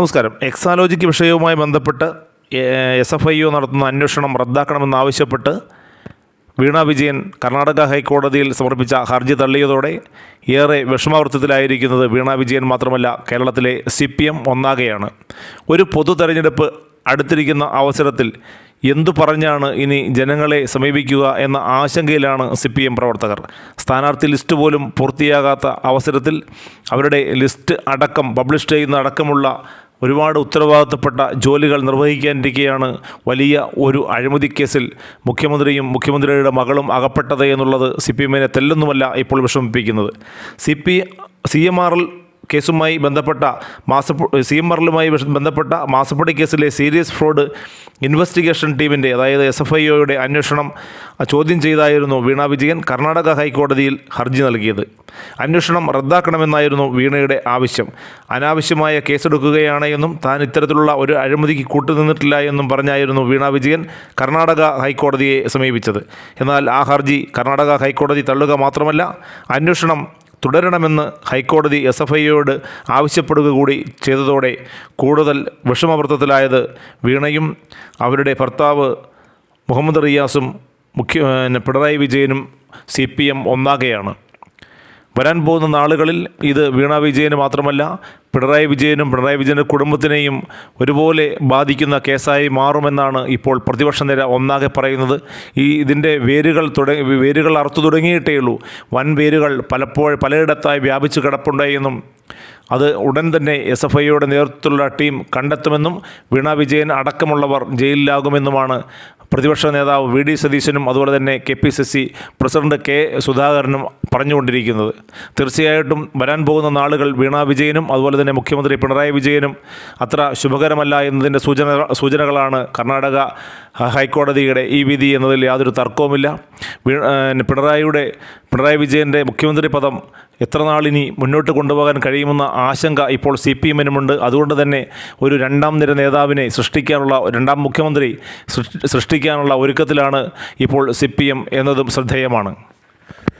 നമസ്കാരം. എക്സാലോജിക്ക് വിഷയവുമായി ബന്ധപ്പെട്ട് എസ് എഫ് ഐ ഒ നടത്തുന്ന അന്വേഷണം റദ്ദാക്കണമെന്നാവശ്യപ്പെട്ട് വീണ വിജയൻ കർണാടക ഹൈക്കോടതിയിൽ സമർപ്പിച്ച ഹർജി തള്ളിയതോടെ ഏറെ വിഷമാവൃത്തത്തിലായിരിക്കുന്നത് വീണ വിജയൻ മാത്രമല്ല കേരളത്തിലെ സി പി എം ഒന്നാകെയാണ്. ഒരു പൊതു തെരഞ്ഞെടുപ്പ് അടുത്തിരിക്കുന്ന അവസരത്തിൽ എന്തു പറഞ്ഞാണ് ഇനി ജനങ്ങളെ സമീപിക്കുക എന്ന ആശങ്കയിലാണ് സി പി എം പ്രവർത്തകർ. സ്ഥാനാർത്ഥി ലിസ്റ്റ് പോലും പൂർത്തിയാകാത്ത അവസരത്തിൽ അവരുടെ ലിസ്റ്റ് അടക്കം പബ്ലിഷ് ചെയ്യുന്ന അടക്കമുള്ള ഒരുപാട് ഉത്തരവാദിത്തപ്പെട്ട ജോലികൾ നിർവഹിക്കാനിരിക്കെയാണ് വലിയ ഒരു അഴിമതി കേസിൽ മുഖ്യമന്ത്രിയും മുഖ്യമന്ത്രിയുടെ മകളും അകപ്പെട്ടത് എന്നുള്ളത് സി പി എമ്മിനെ തെല്ലൊന്നുമല്ല ഇപ്പോൾ വിഷമിപ്പിക്കുന്നത്. C P C M R L കേസുമായി ബന്ധപ്പെട്ട മാസപ്പ സി എം ആറിലുമായി ബന്ധപ്പെട്ട മാസപ്പടി കേസിലെ സീരിയസ് ഫ്രോഡ് ഇൻവെസ്റ്റിഗേഷൻ ടീമിന്റെ അതായത് എസ് എഫ് ഐ ഒയുടെ അന്വേഷണം ചോദ്യം ചെയ്തായിരുന്നു വീണ വിജയൻ കർണാടക ഹൈക്കോടതിയിൽ ഹർജി നൽകിയത്. അന്വേഷണം റദ്ദാക്കണമെന്നായിരുന്നു വീണയുടെ ആവശ്യം. അനാവശ്യമായ കേസെടുക്കുകയാണ് എന്നും താൻ ഇത്തരത്തിലുള്ള ഒരു അഴിമതിക്ക് കൂട്ടുനിന്നിട്ടില്ല എന്നും പറഞ്ഞായിരുന്നു വീണ വിജയൻ കർണാടക ഹൈക്കോടതിയെ സമീപിച്ചത്. എന്നാൽ ആ ഹർജി കർണാടക ഹൈക്കോടതി തള്ളുക മാത്രമല്ല അന്വേഷണം തുടരണമെന്ന് ഹൈക്കോടതി എസ് എഫ് ഐയോട് ആവശ്യപ്പെടുക കൂടി ചെയ്തതോടെ കൂടുതൽ വിഷമവൃത്തത്തിലായത് വീണയും അവരുടെ ഭർത്താവ് മുഹമ്മദ് റിയാസും മുഖ്യ പിണറായി വിജയനും സി പി എം ഒന്നാകെയാണ്. വരാൻ പോകുന്ന നാളുകളിൽ ഇത് വീണ വിജയന് മാത്രമല്ല പിണറായി വിജയനും പിണറായി വിജയന്റെ കുടുംബത്തിനെയും ഒരുപോലെ ബാധിക്കുന്ന കേസായി മാറുമെന്നാണ് ഇപ്പോൾ പ്രതിപക്ഷ നിര ഒന്നാകെ പറയുന്നത്. ഈ ഇതിന്റെ വേരുകൾ തുടങ്ങി വേരുകൾ അറുത്തു തുടങ്ങിയിട്ടേ ഉള്ളൂ. വൻ വേരുകൾ പലപ്പോഴും പലയിടത്തായി വ്യാപിച്ചു കിടപ്പുണ്ടായെന്നും അത് ഉടൻ തന്നെ എസ് എഫ് ഐയുടെ നേതൃത്വത്തിലുള്ള ടീം കണ്ടെത്തുമെന്നും വീണ വിജയൻ അടക്കമുള്ളവർ ജയിലിലാകുമെന്നുമാണ് പ്രതിപക്ഷ നേതാവ് വി ഡി സതീശനും അതുപോലെ തന്നെ K P C C president K സുധാകരനും പറഞ്ഞുകൊണ്ടിരിക്കുന്നത്. തീർച്ചയായിട്ടും വരാൻ പോകുന്ന നാളുകൾ വീണ വിജയനും അതുപോലെ തന്നെ മുഖ്യമന്ത്രി പിണറായി വിജയനും അത്ര ശുഭകരമല്ല എന്നതിന്റെ സൂചന സൂചനകളാണ് കർണാടക ഹൈക്കോടതിയുടെ ഈ വിധി എന്നതിൽ യാതൊരു തർക്കവുമില്ല. പിണറായിയുടെ പിണറായി വിജയന്റെ മുഖ്യമന്ത്രി പദം എത്ര നാളിനി മുന്നോട്ട് കൊണ്ടുപോകാൻ കഴിയുമെന്ന ആശങ്ക ഇപ്പോൾ സി പി എമ്മിനുമുണ്ട്. അതുകൊണ്ട് തന്നെ ഒരു രണ്ടാം നിര നേതാവിനെ സൃഷ്ടിക്കാനുള്ള രണ്ടാം മുഖ്യമന്ത്രി സൃഷ്ടിക്കാനുള്ള ഒരുക്കത്തിലാണ് ഇപ്പോൾ സി പി എം എന്നതും ശ്രദ്ധേയമാണ്.